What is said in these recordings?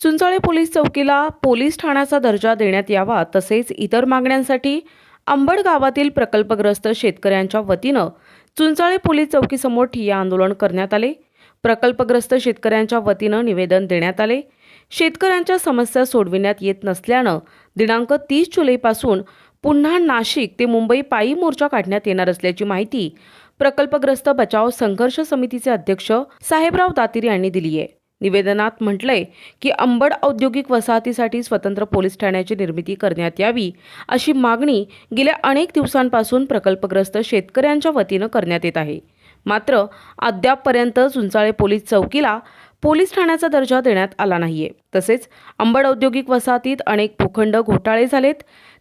चुंचळे police चौकीला police ठाण्याचा दर्जा देण्यात यावा तसेच इतर मागण्यांसाठी अंबड गावातील प्रकल्पग्रस्त शेतकऱ्यांच्या वतीनं चुंचळे पोलीस चौकीसमोर ठिय्या आंदोलन करण्यात आले. प्रकल्पग्रस्त शेतकऱ्यांच्या वतीनं निवेदन देण्यात आले. शेतकऱ्यांच्या समस्या सोडविण्यात येत नसल्यानं दिनांक तीस जुलैपासून पुन्हा नाशिक ते मुंबई पायी मोर्चा काढण्यात येणार असल्याची माहिती प्रकल्पग्रस्त बचाव संघर्ष समितीचे अध्यक्ष साहेबराव दातीर यांनी दिली आहे निवेदनात म्हटलंय की अंबड औद्योगिक वसाहतीसाठी स्वतंत्र पोलीस ठाण्याची निर्मिती करण्यात यावी अशी मागणी गेल्या अनेक दिवसांपासून प्रकल्पग्रस्त शेतकऱ्यांच्या वतीनं करण्यात येत आहे. मात्र अद्यापपर्यंत चुंचाळे पोलीस चौकीला पोलीस ठाण्याचा दर्जा देण्यात आला नाहीये. तसेच अंबड औद्योगिक वसाहतीत अनेक भूखंड घोटाळे झालेत.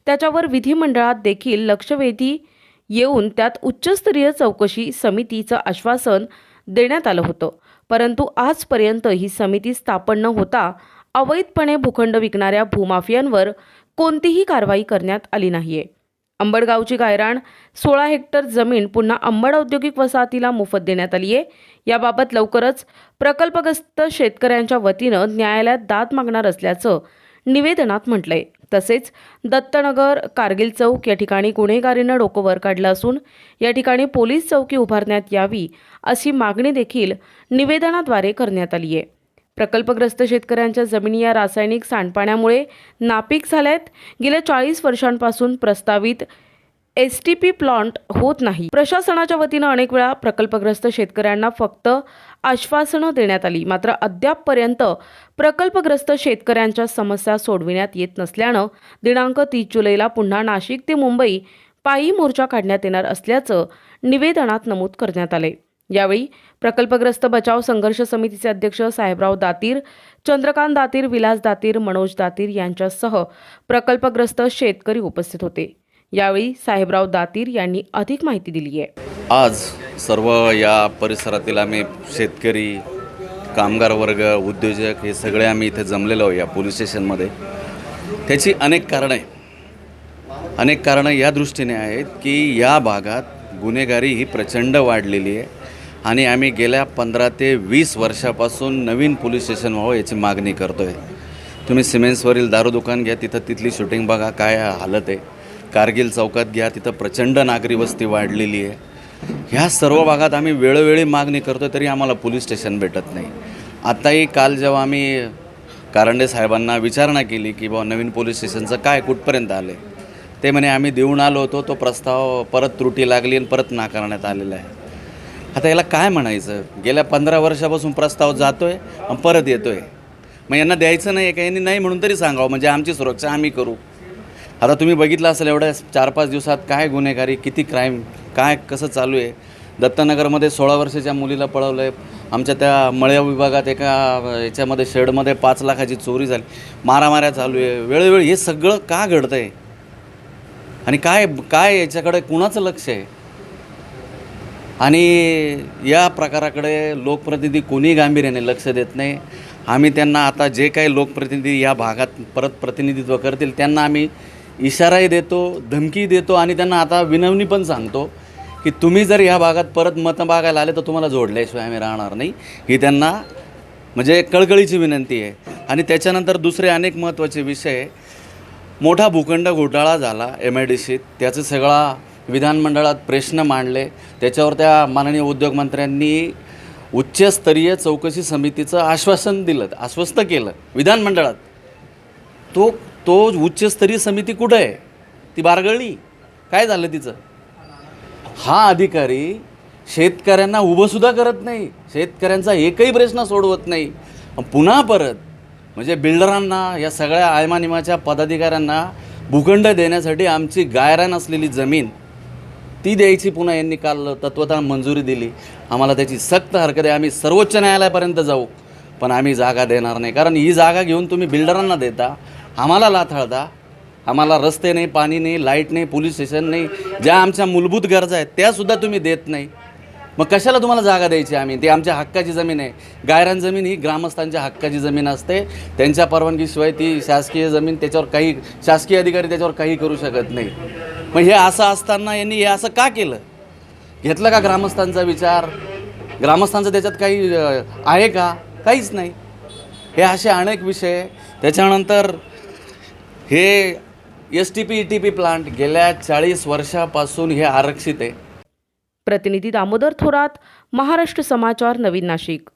त्याच्यावर विधिमंडळात देखील लक्षवेधी येऊन त्यात उच्चस्तरीय चौकशी समितीचं आश्वासन देण्यात आलं होतं. परंतु आजपर्यंत ही समिती स्थापन न होता अवैधपणे भूखंड विकणाऱ्या भूमाफियांवर कोणतीही कारवाई करण्यात आली नाहीये. अंबडगावची गायराण सोळा हेक्टर जमीन पुन्हा अंबड औद्योगिक वसाहतीला मोफत देण्यात आली आहे याबाबत लवकरच प्रकल्पग्रस्त शेतकऱ्यांच्या वतीनं न्यायालयात दाद मागणार असल्याचं निवेदनात म्हटलंय. तसेच दत्तनगर कारगिल चौक या ठिकाणी गुन्हेगारीनं डोकं वर काढलं असून या ठिकाणी पोलीस चौकी उभारण्यात यावी अशी मागणी देखील निवेदनाद्वारे करण्यात आली आहे. प्रकल्पग्रस्त शेतकऱ्यांच्या जमिनी या रासायनिक सांडपाण्यामुळे नापीक झाल्यात. गेल्या चाळीस वर्षांपासून प्रस्तावित एस टी पी प्लांट होत नाही. प्रशासनाच्या वतीनं अनेक वेळा प्रकल्पग्रस्त शेतकऱ्यांना फक्त आश्वासनं देण्यात आली. मात्र अद्यापपर्यंत प्रकल्पग्रस्त शेतकऱ्यांच्या समस्या सोडविण्यात येत नसल्यानं दिनांक तीस जुलैला पुन्हा नाशिक ते मुंबई पायी मोर्चा काढण्यात येणार असल्याचं निवेदनात नमूद करण्यात आले यावेळी प्रकल्पग्रस्त बचाव संघर्ष समितीचे अध्यक्ष साहेबराव दातीर चंद्रकांत दातीर विलास दातीर मनोज दातीर यांच्यासह प्रकल्पग्रस्त शेतकरी उपस्थित होते. यावेळी साहेबराव दातीर यांनी अधिक माहिती दिली आहे. आज सर्व या परिसरातील आम्ही शेतकरी कामगार वर्ग उद्योजक हे सगळे आम्ही इथे जमलेलो आहोत या पोलीस स्टेशनमध्ये. त्याची अनेक कारणं आहे अनेक कारणं या दृष्टीने आहेत की या भागात गुन्हेगारी ही प्रचंड वाढलेली आहे आणि आम्ही गेल्या पंधरा ते वीस वर्षापासून नवीन पोलीस स्टेशन व्हावं याची मागणी करतो आहे तुम्ही सिमेंट्सवरील दारू दुकान घ्या तिथं तिथली शूटिंग बघा काय हालत आहे. कारगिल चौकात घ्या तिथं प्रचंड नागरी वस्ती वाढलेली आहे. ह्या सर्व भागात आम्ही वेळोवेळी मागणी करतो तरी आम्हाला पोलीस स्टेशन भेटत नाही. आत्ताही काल जेव्हा आम्ही कारंडे साहेबांना विचारणा केली की बाबा नवीन पोलीस स्टेशनचं काय कुठपर्यंत आलं आहे ते म्हणे आम्ही देऊन आलो होतो तो प्रस्ताव परत त्रुटी लागली आणि परत नाकारण्यात आलेला आहे. आता याला काय म्हणायचं? गेल्या पंधरा वर्षापासून प्रस्ताव जातो आहे आणि परत येतो आहे मग यांना द्यायचं नाही का? यांनी नाही म्हणून तरी सांगावं म्हणजे आमची सुरक्षा आम्ही करू. आता तुम्ही बघितलं असेल एवढ्या चार पाच दिवसात काय गुन्हेगारी किती क्राईम काय कसं चालू आहे? दत्तनगरमध्ये सोळा वर्षाच्या मुलीला पळवलं आहे आमच्या त्या मळ्या विभागात एका याच्यामध्ये शेडमध्ये पाच लाखाची चोरी झाली. मारामाऱ्या चालू आहे. वेळोवेळी हे सगळं का घडतं आहे आणि काय काय याच्याकडे कुणाचं लक्ष आहे? आणि या प्रकाराकडे लोकप्रतिनिधी कोणी गांभीर्याने लक्ष देत नाही. आम्ही त्यांना आता जे काही लोकप्रतिनिधी या भागात परत प्रतिनिधित्व करतील त्यांना आम्ही इशाराही देतो धमकी देतो आणि त्यांना आता विनवणी पण सांगतो की तुम्ही जर ह्या भागात परत मतं मागायला आले तर तुम्हाला जोडल्याशिवाय आम्ही राहणार नाही. ही त्यांना म्हणजे कळकळीची विनंती आहे. आणि त्याच्यानंतर दुसरे अनेक महत्त्वाचे विषय मोठा भूखंड घोटाळा झाला एम आय डी सीत त्याचं सगळा विधानमंडळात प्रश्न मांडले. त्याच्यावर त्या माननीय उद्योगमंत्र्यांनी उच्चस्तरीय चौकशी समितीचं आश्वासन दिलं आश्वस्त केलं विधानमंडळात. तो तो उच्चस्तरीय समिती कुठं आहे? ती बारगळली काय झालं तिचं? हा अधिकारी शेतकऱ्यांना उभंसुद्धा करत नाही. शेतकऱ्यांचा एकही प्रश्न सोडवत नाही. पुन्हा परत म्हणजे बिल्डरांना या सगळ्या आयमानिमाच्या पदाधिकाऱ्यांना भूखंड देण्यासाठी आमची गायरान असलेली जमीन ती द्यायची पुन्हा यांनी काल तत्वता मंजुरी दिली. आम्हाला त्याची सक्त हरकत आहे. आम्ही सर्वोच्च न्यायालयापर्यंत जाऊ. पण आम्ही जागा देणार नाही. कारण ही जागा घेऊन तुम्ही बिल्डरांना देता. आम्हाला लाथाळता आम्हाला रस्ते नाही पाणी नाही लाइट नाही पोलीस स्टेशन नाही. ज्या आमच्या मूलभूत गरजा आहेत त्यासुद्धा तुम्ही देत नाही. मग कशाला तुम्हाला जागा द्यायची आम्ही? ती आमच्या हक्काची जमीन आहे. गायरान जमीन ही ग्रामस्थांच्या हक्काची जमीन असते. त्यांच्या परवानगीशिवाय ती शासकीय जमीन त्याच्यावर काही शासकीय अधिकारी त्याच्यावर काही करू शकत नाही. मग हे असं असताना यांनी हे असं का केलं? घेतलं का ग्रामस्थांचा विचार? ग्रामस्थांचं त्याच्यात काही आहे का? काहीच नाही. हे असे अनेक विषय. त्याच्यानंतर हे S T P E T P plant गेल्या चाळीस वर्षापासून हे आरक्षित आहे. प्रतिनिधी दामोदर थोरात महाराष्ट्र समाचार नवीन नाशिक.